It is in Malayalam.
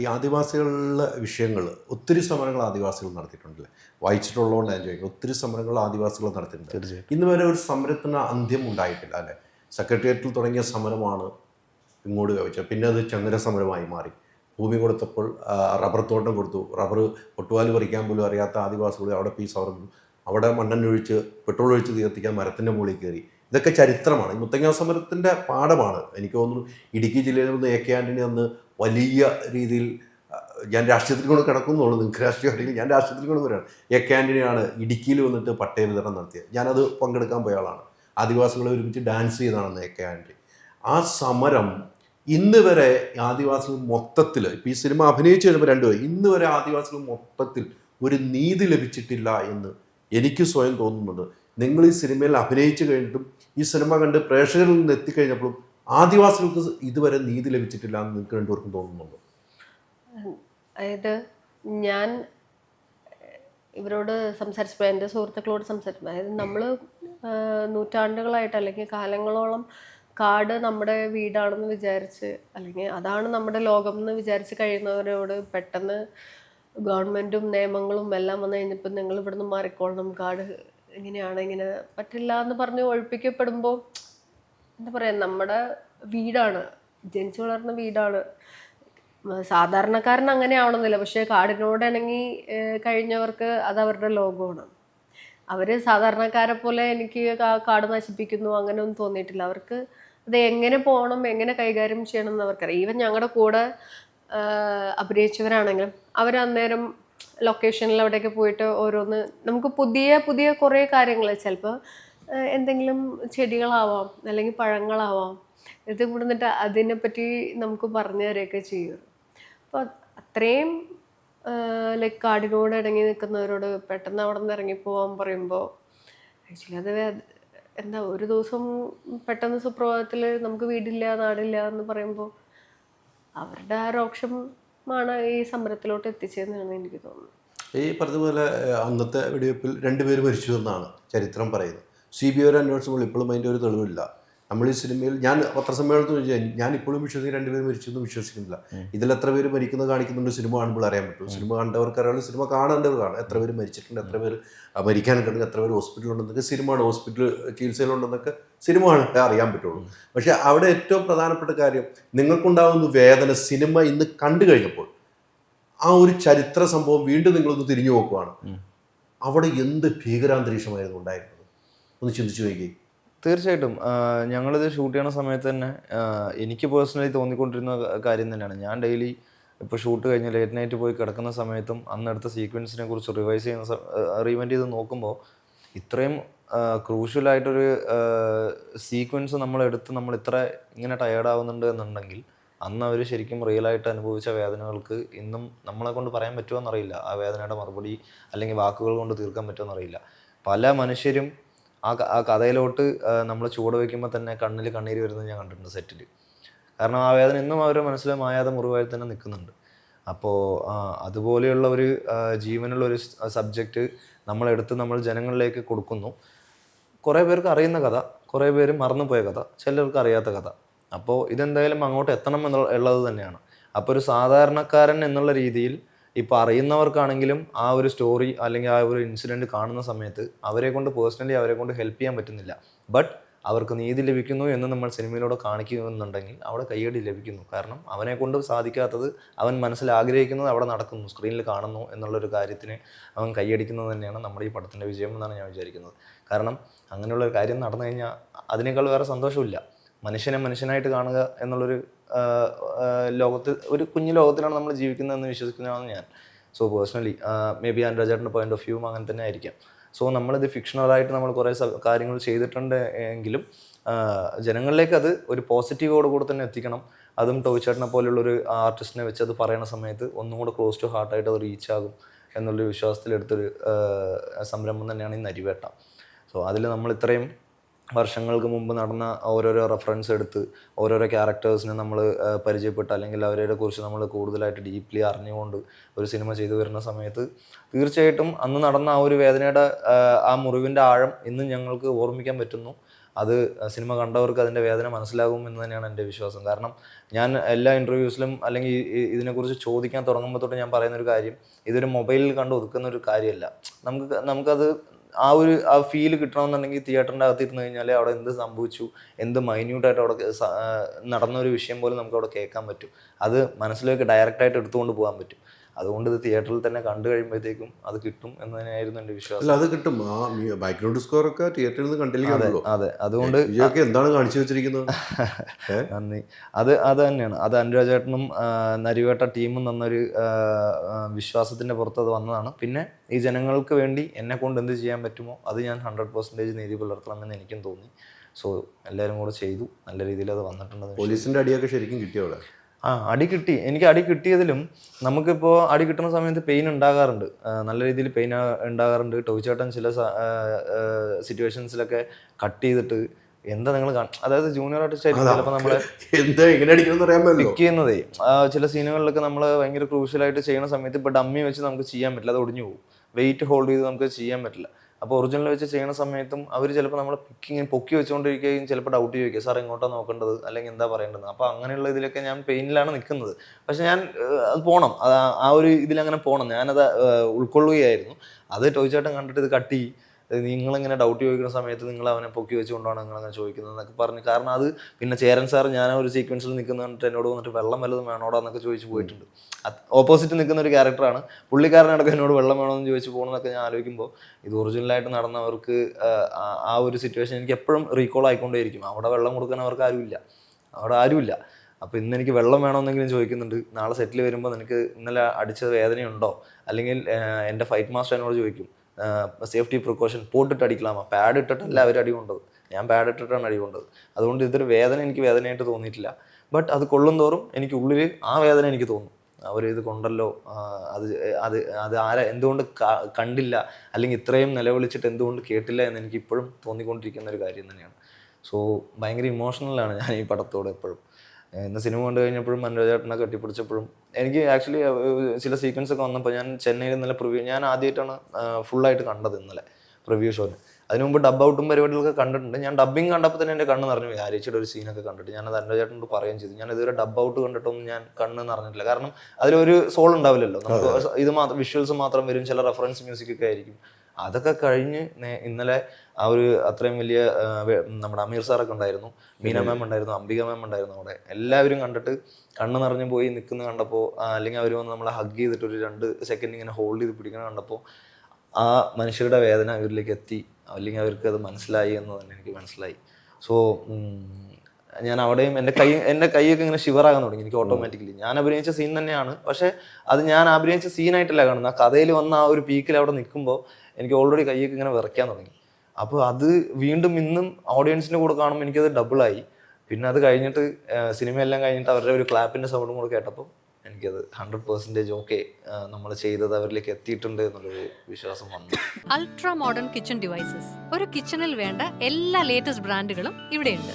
ഈ ആദിവാസികളുടെ വിഷയങ്ങൾ ഒത്തിരി സമരങ്ങൾ ആദിവാസികൾ നടത്തിയിട്ടുണ്ടല്ലേ? വായിച്ചിട്ടുള്ളതുകൊണ്ട് ഞാൻ ചോദിക്കും ഒത്തിരി സമരങ്ങൾ ആദിവാസികൾ നടത്തിയിട്ടുണ്ട്. തീർച്ചയായും ഇന്ന് വരെ ഒരു സമരത്തിന് അന്ത്യം ഉണ്ടായിട്ടില്ല അല്ലേ? സെക്രട്ടേറിയറ്റിൽ തുടങ്ങിയ സമരമാണ് ഇങ്ങോട്ട് കവിച്ചത് പിന്നെ അത് ചങ്ങര സമരമായി മാറി. ഭൂമി കൊടുത്തപ്പോൾ റബ്ബർ തോട്ടം കൊടുത്തു. റബ്ബർ ഒട്ടുപാൽ പറിക്കാൻ പോലും അറിയാത്ത ആദിവാസികൾ അവിടെ പീസ് അവർ അവിടെ മണ്ണെണ്ണ ഒഴിച്ച് പെട്രോൾ ഒഴിച്ച് തീർത്തിക്കാൻ മരത്തിന്റെ മുകളിൽ കയറി. ഇതൊക്കെ ചരിത്രമാണ്. ഈ മുത്തങ്ങ സമരത്തിന്റെ പാഠമാണ്. എനിക്ക് തോന്നുന്നു ഇടുക്കി ജില്ലയിൽ നിന്ന് എ കെ ആന്റണി അന്ന് വലിയ രീതിയിൽ ഞാൻ രാഷ്ട്രീയത്തിൽ കൊണ്ട് കിടക്കുന്നുള്ളൂ നിങ്ങൾക്ക് രാഷ്ട്രീയം അറിയില്ല ഞാൻ രാഷ്ട്രീയത്തിൽ കൊണ്ട് വരികയാണ്. എ ആന്റണിയാണ് ഇടുക്കിയിൽ വന്നിട്ട് പട്ടയ വിതരണം നടത്തിയത്. ഞാനത് പങ്കെടുക്കാൻ പോയ ആളാണ്. ആദിവാസികളെ ഒരുമിച്ച് ഡാൻസ് ചെയ്താണെന്ന് എ കെ ആന്റണി ആ സമരം ഇന്ന് വരെ ആദിവാസികൾ മൊത്തത്തിൽ ഇപ്പോൾ ഈ സിനിമ അഭിനയിച്ചു കഴിഞ്ഞപ്പോൾ രണ്ടുപേരും ഇന്ന് വരെ ആദിവാസികൾ മൊത്തത്തിൽ ഒരു നീതി ലഭിച്ചിട്ടില്ല എന്ന് എനിക്ക് സ്വയം തോന്നുന്നുണ്ട്. നിങ്ങൾ ഈ സിനിമയിൽ അഭിനയിച്ചു കഴിഞ്ഞിട്ടും ഈ സിനിമ കണ്ട് പ്രേക്ഷകരിൽ നിന്ന് എത്തിക്കഴിഞ്ഞപ്പോഴും ആദിവാസികൾക്ക് ഇതുവരെ നീതി ലഭിച്ചിട്ടില്ല എന്ന് നിങ്ങൾക്ക് രണ്ടുപേർക്കും തോന്നുന്നുണ്ടോ? അതായത് ഞാൻ ഇവരോട് സംസാരിച്ചപ്പോൾ എന്റെ സുഹൃത്തുക്കളോട് സംസാരിച്ചപ്പോൾ അതായത് നമ്മൾ നൂറ്റാണ്ടുകളായിട്ട് അല്ലെങ്കിൽ കാലങ്ങളോളം കാട് നമ്മുടെ വീടാണെന്ന് വിചാരിച്ച് അല്ലെങ്കിൽ അതാണ് നമ്മുടെ ലോകം എന്ന് വിചാരിച്ച് കഴിയുന്നവരോട് പെട്ടെന്ന് ഗവൺമെന്റും നിയമങ്ങളും എല്ലാം വന്നു കഴിഞ്ഞപ്പോൾ നിങ്ങൾ ഇവിടുന്ന് മാറിക്കോളണം കാട് ഇങ്ങനെയാണ് ഇങ്ങനെ പറ്റില്ല എന്ന് പറഞ്ഞ് ഒഴിപ്പിക്കപ്പെടുമ്പോൾ എന്താ പറയുക നമ്മുടെ വീടാണ്. ജനിച്ചു വളർന്ന വീടാണ്. സാധാരണക്കാരൻ അങ്ങനെ ആവണമെന്നില്ല പക്ഷേ കാടിനോട് ഇണങ്ങി കഴിഞ്ഞവർക്ക് അത് അവരുടെ ലോകമാണ്. അവർ സാധാരണക്കാരെ പോലെ എനിക്ക് കാട് നശിപ്പിക്കുന്നു അങ്ങനെ ഒന്നും തോന്നിയിട്ടില്ല. അവർക്ക് അത് എങ്ങനെ പോകണം എങ്ങനെ കൈകാര്യം ചെയ്യണം എന്ന് അവർക്കറിയാം. ഈവൻ ഞങ്ങളുടെ കൂടെ അഭിനയിച്ചവരാണെങ്കിലും അവർ അന്നേരം ലൊക്കേഷനിൽ അവിടെയൊക്കെ പോയിട്ട് ഓരോന്ന് നമുക്ക് പുതിയ പുതിയ കുറേ കാര്യങ്ങൾ ചിലപ്പോൾ എന്തെങ്കിലും ചെടികളാവാം അല്ലെങ്കിൽ പഴങ്ങളാവാം ഇത് കൂടുന്നിട്ട് അതിനെപ്പറ്റി നമുക്ക് പറഞ്ഞു തരുകയൊക്കെ ചെയ്യും. അപ്പോൾ അത്രയും ലൈക്ക് കാടിനോട് ഇടങ്ങി നിൽക്കുന്നവരോട് പെട്ടെന്ന് അവിടെ നിന്ന് ഇറങ്ങിപ്പോവാൻ പറയുമ്പോൾ ആക്ച്വലി അത് എന്താ ഒരു ദിവസം പെട്ടെന്ന് സുപ്രഭാതത്തിൽ നമുക്ക് വീടില്ല നാടില്ല എന്ന് പറയുമ്പോൾ അവരുടെ ആ രോക്ഷമാണ് ഈ സമരത്തിലോട്ട് എത്തിച്ചതെന്നാണ് എനിക്ക് തോന്നുന്നത് ഈ പറഞ്ഞതുപോലെ അന്നത്തെ വെടിവെപ്പിൽ രണ്ടുപേർ മരിച്ചു എന്നാണ് ചരിത്രം പറയുന്നത്. സി ബി ഐ ഒരു ഇപ്പോഴും അതിന്റെ ഒരു തെളിവില്ല. നമ്മൾ ഈ സിനിമയിൽ ഞാൻ പത്രസമ്മേളനത്തിൽ ചോദിച്ചാൽ ഞാൻ ഇപ്പോഴും വിശ്വസിക്കുന്ന രണ്ടുപേരും മരിച്ചു എന്ന് വിശ്വസിക്കുന്നില്ല. ഇതിൽ എത്ര പേര് മരിക്കുന്നത് കാണിക്കുന്നുണ്ട് സിനിമ കാണുമ്പോൾ അറിയാൻ പറ്റും. സിനിമ കണ്ടവർക്ക് അറിയാവുന്ന സിനിമ കാണേണ്ടവർ കാണാം. എത്ര പേര് മരിച്ചിട്ടുണ്ട് എത്ര പേര് മരിക്കാൻ മരിക്കാനൊക്കെ എത്ര പേര് ഹോസ്പിറ്റലിൽ ഉണ്ടെന്നൊക്കെ സിനിമയാണ്. ഹോസ്പിറ്റൽ ചികിത്സയിലുണ്ടെന്നൊക്കെ സിനിമ കണ്ടിട്ടേ അറിയാൻ പറ്റുള്ളൂ. പക്ഷേ അവിടെ ഏറ്റവും പ്രധാനപ്പെട്ട കാര്യം നിങ്ങൾക്കുണ്ടാകുന്ന വേദന സിനിമ ഇന്ന് കണ്ടു കഴിഞ്ഞപ്പോൾ ആ ഒരു ചരിത്ര സംഭവം വീണ്ടും നിങ്ങളൊന്ന് തിരിഞ്ഞു നോക്കുവാണ്. അവിടെ എന്ത് ഭീകരാന്തരീക്ഷമായിരുന്നു ഉണ്ടായിരുന്നത്? ഒന്ന് ചിന്തിച്ചു നോക്കി. തീർച്ചയായിട്ടും. ഞങ്ങളിത് ഷൂട്ട് ചെയ്യണ സമയത്ത് തന്നെ എനിക്ക് പേഴ്സണലി തോന്നിക്കൊണ്ടിരുന്ന കാര്യം തന്നെയാണ്. ഞാൻ ഡെയിലി ഇപ്പോൾ ഷൂട്ട് കഴിഞ്ഞ് ലേറ്റ് നൈറ്റ് പോയി കിടക്കുന്ന സമയത്തും അന്നെടുത്ത സീക്വൻസിനെ കുറിച്ച് റിവൈസ് ചെയ്യുന്ന റീവെന്റ് ചെയ്ത് നോക്കുമ്പോൾ ഇത്രയും ക്രൂഷ്യലായിട്ടൊരു സീക്വൻസ് നമ്മളെടുത്ത് നമ്മൾ ഇത്ര ഇങ്ങനെ ടയേർഡ് ആവുന്നുണ്ട് എന്നുണ്ടെങ്കിൽ അന്ന് അവർ ശരിക്കും റിയലായിട്ട് അനുഭവിച്ച വേദനകൾക്ക് ഇന്നും നമ്മളെ കൊണ്ട് പറയാൻ പറ്റുമോ എന്നറിയില്ല. ആ വേദനയുടെ മറുപടി അല്ലെങ്കിൽ വാക്കുകൾ കൊണ്ട് തീർക്കാൻ പറ്റുമോ എന്നറിയില്ല. പല മനുഷ്യരും ആ ആ കഥയിലോട്ട് നമ്മൾ ചൂട് വയ്ക്കുമ്പോൾ തന്നെ കണ്ണിൽ കണ്ണീര് വരുന്നത് ഞാൻ കണ്ടിട്ടുണ്ട് സെറ്റിൽ കാരണം ആ വേദന ഇന്നും അവരുടെ മനസ്സിൽ മായാത മുറിവായി തന്നെ നിൽക്കുന്നുണ്ട്. അപ്പോൾ അതുപോലെയുള്ള ഒരു ജീവനുള്ള ഒരു സബ്ജക്റ്റ് നമ്മളെടുത്ത് നമ്മൾ ജനങ്ങളിലേക്ക് കൊടുക്കുന്നു. കുറേ പേർക്ക് അറിയുന്ന കഥ കുറേ പേര് മറന്നുപോയ കഥ ചിലർക്ക് അറിയാത്ത കഥ. അപ്പോൾ ഇതെന്തായാലും അങ്ങോട്ട് എത്തണം എന്നുള്ള ഉള്ളത് തന്നെയാണ്. അപ്പോൾ ഒരു സാധാരണക്കാരൻ എന്നുള്ള രീതിയിൽ ഇപ്പോൾ അറിയുന്നവർക്കാണെങ്കിലും ആ ഒരു സ്റ്റോറി അല്ലെങ്കിൽ ആ ഒരു ഇൻസിഡന്റ് കാണുന്ന സമയത്ത് അവരെ കൊണ്ട് പേഴ്സണലി അവരെ കൊണ്ട് ഹെൽപ്പ് ചെയ്യാൻ പറ്റുന്നില്ല. ബട്ട് അവർക്ക് നീതി ലഭിക്കുന്നു എന്ന് നമ്മൾ സിനിമയിലൂടെ കാണിക്കുന്നുണ്ടെങ്കിൽ അവിടെ കയ്യടി ലഭിക്കുന്നു. കാരണം അവനെ കൊണ്ട് സാധിക്കാത്തത് അവൻ മനസ്സിൽ ആഗ്രഹിക്കുന്നത് അവിടെ നടക്കുന്നു സ്ക്രീനിൽ കാണുന്നു എന്നുള്ളൊരു കാര്യത്തിന് അവൻ കൈയടിക്കുന്നത് തന്നെയാണ് നമ്മുടെ ഈ പടത്തിന്റെ വിജയം എന്നാണ് ഞാൻ വിചാരിക്കുന്നത്. കാരണം അങ്ങനെയുള്ള ഒരു കാര്യം നടന്നു കഴിഞ്ഞാൽ അതിനേക്കാൾ വേറെ സന്തോഷമില്ല മനുഷ്യനെ മനുഷ്യനായിട്ട് കാണുക എന്നുള്ളൊരു ലോകത്ത് ഒരു കുഞ്ഞു ലോകത്തിലാണ് നമ്മൾ ജീവിക്കുന്നതെന്ന് വിശ്വസിക്കുന്നതാണ് ഞാൻ. സോ പേഴ്സണലി മേ ബി അനുരാജേട്ടന്റെ പോയിന്റ് ഓഫ് വ്യൂവും അങ്ങനെ തന്നെ ആയിരിക്കാം. സോ നമ്മളിത് ഫിക്ഷണലായിട്ട് നമ്മൾ കുറേ കാര്യങ്ങൾ ചെയ്തിട്ടുണ്ട് എങ്കിലും ജനങ്ങളിലേക്ക് അത് ഒരു പോസിറ്റീവോട് കൂടെ തന്നെ എത്തിക്കണം. അതും ടോയ്ച്ചേട്ടനെ പോലുള്ളൊരു ആർട്ടിസ്റ്റിനെ വെച്ച് അത് പറയുന്ന സമയത്ത് ഒന്നും കൂടെ ക്ലോസ് ടു ഹാർട്ടായിട്ട് അത് റീച്ച് ആകും എന്നുള്ളൊരു വിശ്വാസത്തിലെടുത്തൊരു സംരംഭം തന്നെയാണ് ഈ നരിവേട്ട. സോ അതിൽ നമ്മൾ ഇത്രയും വർഷങ്ങൾക്ക് മുമ്പ് നടന്ന ഓരോരോ റെഫറൻസ് എടുത്ത് ഓരോരോ ക്യാരക്ടേഴ്സിനെ നമ്മൾ പരിചയപ്പെട്ട് അല്ലെങ്കിൽ അവരെ കുറിച്ച് നമ്മൾ കൂടുതലായിട്ട് ഡീപ്ലി അറിഞ്ഞുകൊണ്ട് ഒരു സിനിമ ചെയ്തു വരുന്ന സമയത്ത് തീർച്ചയായിട്ടും അന്ന് നടന്ന ആ ഒരു വേദനയുടെ ആ, മുറിവിന്റെ ആഴം ഇന്നും ഞങ്ങൾക്ക് ഓർമ്മിക്കാൻ പറ്റുന്നു. അത് സിനിമ കണ്ടവർക്ക് അതിന്റെ വേദന മനസ്സിലാകും എന്ന് തന്നെയാണ് എന്റെ വിശ്വാസം. കാരണം ഞാൻ എല്ലാ ഇന്റർവ്യൂസിലും അല്ലെങ്കിൽ ഇതിനെക്കുറിച്ച് ചോദിക്കാൻ തുടങ്ങുമ്പോൾ തൊട്ട് ഞാൻ പറയുന്നൊരു കാര്യം ഇതൊരു മൊബൈലിൽ കണ്ട് ഒതുക്കുന്ന ഒരു കാര്യമല്ല. നമുക്ക് നമുക്കത് ആ ഒരു ആ ഫീൽ കിട്ടണമെന്നുണ്ടെങ്കിൽ തിയേറ്ററിന്റെ അകത്ത് ഇരുന്ന് കഴിഞ്ഞാൽ അവിടെ എന്ത് സംഭവിച്ചു എന്ത് മൈന്യൂട്ടായിട്ട് അവിടെ നടന്ന ഒരു വിഷയം പോലും നമുക്ക് അവിടെ കേൾക്കാൻ പറ്റും. അത് മനസ്സിലേക്ക് ഡയറക്റ്റായിട്ട് എടുത്തുകൊണ്ട് പോകാൻ പറ്റും. അതുകൊണ്ട് ഇത് തിയേറ്ററിൽ തന്നെ കണ്ടു കഴിയുമ്പോഴത്തേക്കും അത് കിട്ടും എന്ന് തന്നെയായിരുന്നു എന്റെ വിശ്വാസം. അല്ല അത് കിട്ടും. ആ ബാക്ക്ഗ്രൗണ്ട് സ്കോർ ഒക്കെ തിയേറ്ററിൽ നിന്ന് കണ്ടില്ല അതെ അതുകൊണ്ട് എന്താണ് കാണിച്ചു വെച്ചിരിക്കുന്നത്? നന്ദി. അത് അത് തന്നെയാണ്. അത് അനുരാജേട്ടനും നരിവേട്ട ടീമും തന്നൊരു വിശ്വാസത്തിന്റെ പുറത്ത് അത് വന്നതാണ്. പിന്നെ ഈ ജനങ്ങൾക്ക് വേണ്ടി എന്നെ കൊണ്ട് എന്ത് ചെയ്യാൻ പറ്റുമോ അത് ഞാൻ ഹൺഡ്രഡ് പെർസെന്റേജ് നീതി പുലർത്തണമെന്ന് എനിക്കും തോന്നി. സോ എല്ലാവരും കൂടെ ചെയ്തു. നല്ല രീതിയിൽ അത് വന്നിട്ടുണ്ടെന്ന് പോലീസിന്റെ അടിയൊക്കെ ശരിക്കും കിട്ടിയോ അവിടെ? ആ അടി കിട്ടി. എനിക്ക് അടി കിട്ടിയതിലും നമുക്കിപ്പോൾ അടി കിട്ടുന്ന സമയത്ത് പെയിൻ ഉണ്ടാകാറുണ്ട്. നല്ല രീതിയിൽ പെയിൻ ഉണ്ടാകാറുണ്ട്. ടോച്ചേട്ടൻ ചില സിറ്റുവേഷൻസിലൊക്കെ കട്ട് ചെയ്തിട്ട് എന്താ നിങ്ങൾ അതായത് ജൂനിയർ ആർട്ടിസ്റ്റ് ആയിരിക്കും ചിലപ്പോൾ നമ്മളെ പിക്ക് ചെയ്യുന്നതേ. ചില സീനുകളിലൊക്കെ നമ്മൾ ഭയങ്കര ക്രൂഷ്യലായിട്ട് ചെയ്യുന്ന സമയത്ത് ഇപ്പോൾ ഡമ്മി വെച്ച് നമുക്ക് ചെയ്യാൻ പറ്റില്ല. അത് ഒടിഞ്ഞു പോകും. വെയിറ്റ് ഹോൾഡ് ചെയ്ത് നമുക്ക് ചെയ്യാൻ പറ്റില്ല. അപ്പോൾ ഒറിജിനൽ വെച്ച് ചെയ്യുന്ന സമയത്തും അവർ ചിലപ്പോൾ നമ്മൾ പിക്കിങ് പൊക്കി വെച്ചുകൊണ്ടിരിക്കുകയും ചിലപ്പോൾ ഡൗട്ട് ചോദിക്കുക സാർ എങ്ങോട്ടാണ് നോക്കേണ്ടത്? അല്ലെങ്കിൽ എന്താ പറയേണ്ടത്? അപ്പോൾ അങ്ങനെയുള്ള ഇതിലൊക്കെ ഞാൻ പെയിനിലാണ് നിൽക്കുന്നത് പക്ഷെ ഞാൻ അത് പോകണം ആ- ഒരു ഇതിലങ്ങനെ പോകണം ഞാനത് ഉൾക്കൊള്ളുകയായിരുന്നു. അത് ടോയ് ചേട്ടൻ കണ്ടിട്ട് ഇത് കട്ടി നിങ്ങളിങ്ങനെ ഡൗട്ട് ചോദിക്കുന്ന സമയത്ത് നിങ്ങൾ അവനെ പൊക്കി വെച്ചുകൊണ്ടാണ് നിങ്ങൾ അങ്ങനെ ചോദിക്കുന്നത് എന്നൊക്കെ പറഞ്ഞു കാരണം അത് പിന്നെ ചേരൻ സാർ ഞാൻ ഒരു സീക്വൻസിൽ നിൽക്കുന്ന കണ്ടിട്ട് എന്നോട് വന്നിട്ട് വെള്ളം വല്ലതും വേണോടാ എന്നൊക്കെ ചോദിച്ചു പോയിട്ടുണ്ട്. ഓപ്പോസിറ്റ് നിൽക്കുന്ന ഒരു ക്യാരക്ടറാണ് പുള്ളിക്കാരനടക്കം എന്നോട് വെള്ളം വേണമെന്ന് ചോദിച്ചു പോകണമെന്നൊക്കെ ഞാൻ ആലോചിക്കുമ്പോൾ ഇത് ഒറിജിനലായിട്ട് നടന്നവർക്ക് ആ, ഒരു സിറ്റുവേഷൻ എനിക്ക് എപ്പോഴും റീകോൾ ആയിക്കൊണ്ടേയിരിക്കും. അവിടെ വെള്ളം കൊടുക്കാനവർക്ക് ആരുമില്ല. അവിടെ ആരുമില്ല. അപ്പോൾ ഇന്ന് എനിക്ക് വെള്ളം വേണമെന്നെങ്കിലും ചോദിക്കുന്നുണ്ട്. നാളെ സെറ്റിൽ വരുമ്പോൾ നിനക്ക് ഇന്നലെ അടിച്ച വേദനയുണ്ടോ? അല്ലെങ്കിൽ എന്റെ ഫൈറ്റ് മാസ്റ്റർ എന്നോട് ചോദിക്കും. സേഫ്റ്റി പ്രിക്കോഷൻ പോട്ടിട്ട് അടിക്കലാമോ. പാഡ് ഇട്ടിട്ടല്ല അവർ അടി കൊണ്ടത്. ഞാൻ പാഡ് ഇട്ടിട്ടാണ് അടി കൊണ്ടത്. അതുകൊണ്ട് ഇതൊരു വേദന എനിക്ക് വേദനയായിട്ട് തോന്നിയിട്ടില്ല. ബട്ട് അത് കൊള്ളും തോറും എനിക്ക് ഉള്ളിൽ ആ വേദന എനിക്ക് തോന്നും. അവർ ഇത് കൊണ്ടല്ലോ? അത് അത് അത് ആരാ? എന്തുകൊണ്ട് കണ്ടില്ല? അല്ലെങ്കിൽ ഇത്രയും നിലവിളിച്ചിട്ട് എന്തുകൊണ്ട് കേട്ടില്ല എന്ന് എനിക്ക് ഇപ്പോഴും തോന്നിക്കൊണ്ടിരിക്കുന്ന ഒരു കാര്യം തന്നെയാണ്. സോ ഭയങ്കര ഇമോഷണലാണ് ഞാൻ ഈ പടത്തോട് എപ്പോഴും. ഇന്ന് സിനിമ കണ്ടു കഴിഞ്ഞപ്പോഴും മനോജേട്ടനെ കെട്ടിപ്പിടിച്ചപ്പോഴും. എനിക്ക് ആക്ച്വലി ചില സീക്വൻസ് ഒക്കെ വന്നപ്പോൾ ഞാൻ ചെന്നൈയിൽ നല്ല പ്രിവ്യൂ ഞാൻ ആദ്യമായിട്ടാണ് ഫുള്ളായിട്ട് കണ്ടത് ഇന്നലെ പ്രിവ്യൂ ഷോന് അതിനു മുമ്പ് ഡബ് ഔട്ടും പരിപാടികളൊക്കെ കണ്ടിട്ടുണ്ട്. ഞാൻ ഡബ്ബിങ് കണ്ടപ്പോൾ തന്നെ എന്റെ കണ്ണ് നിറഞ്ഞു പോയി. ആര്യച്ചിയുടെ ഒരു സീനൊക്കെ കണ്ടിട്ട് ഞാൻ അത് അനുരാജേട്ടനോട് പറയുകയും ചെയ്തു. ഞാൻ ഇതുവരെ ഡബ് ഔട്ട് കണ്ടിട്ടൊന്നും ഞാൻ കണ്ണ് നിറഞ്ഞിട്ടില്ല. കാരണം അതിലൊരു സോൾ ഉണ്ടാവില്ലല്ലോ. നമുക്ക് ഇത് മാത്രം വിഷ്വൽസ് മാത്രം വരും. ചില റെഫറൻസ് മ്യൂസിക് ഒക്കെ ആയിരിക്കും. അതൊക്കെ കഴിഞ്ഞ് ഇന്നലെ ആ ഒരു അത്രയും വലിയ നമ്മുടെ അമീർ സാറൊക്കെ ഉണ്ടായിരുന്നു. മീന മാം ഉണ്ടായിരുന്നു അംബിക മാം ഉണ്ടായിരുന്നു അവിടെ. എല്ലാവരും കണ്ടിട്ട് കണ്ണ് നിറഞ്ഞു പോയി നിൽക്കുന്ന കണ്ടപ്പോൾ അല്ലെങ്കിൽ അവർ വന്ന് നമ്മളെ ഹഗ് ചെയ്തിട്ട് ഒരു രണ്ട് സെക്കൻഡ് ഇങ്ങനെ ഹോൾഡ് ചെയ്ത് പിടിക്കുന്ന കണ്ടപ്പോൾ ആ മനുഷ്യരുടെ വേദന അവരിലേക്ക് എത്തി. അല്ലെങ്കിൽ അവർക്ക് അത് മനസ്സിലായി എന്ന് തന്നെ എനിക്ക് മനസ്സിലായി. സോ ഞാൻ അവിടെയും എന്റെ കൈ എന്റെ കൈയൊക്കെ ഇങ്ങനെ ഷിവറാകാൻ തുടങ്ങി. എനിക്ക് ഓട്ടോമാറ്റിക്കലി ഞാൻ അഭിനയിച്ച സീൻ തന്നെയാണ്. പക്ഷേ അത് ഞാൻ അഭിനയിച്ച സീനായിട്ടല്ല കാണുന്നത്. ആ കഥയിൽ വന്ന ആ ഒരു പീക്കിൽ അവിടെ നിൽക്കുമ്പോൾ എനിക്ക് ഓൾറെഡി കൈയൊക്കെ ഇങ്ങനെ വിറയ്ക്കാൻ തുടങ്ങി. അപ്പോൾ അത് വീണ്ടും ഇന്നും ഓഡിയൻസിന്റെ കൂടെ കാണുമ്പോൾ എനിക്കത് ഡബിളായി പിന്നെ അത് കഴിഞ്ഞിട്ട് സിനിമയെല്ലാം കഴിഞ്ഞിട്ട് അവരുടെ ഒരു ക്ലാപ്പിന്റെ സൗണ്ടും കൂടെ കേട്ടപ്പോൾ എനിക്കത് ഹൺഡ്രഡ് പെർസെന്റേജ് ഓക്കെ നമ്മൾ ചെയ്തത് അവരിലേക്ക് എത്തിയിട്ടുണ്ട് എന്നുള്ളൊരു വിശ്വാസം വന്നു. അൾട്രാ മോഡേൺ കിച്ചൺ ഡിവൈസസ് ഒരു കിച്ചണിൽ വേണ്ട എല്ലാ ലേറ്റസ്റ്റ് ബ്രാൻഡുകളും ഇവിടെയുണ്ട്.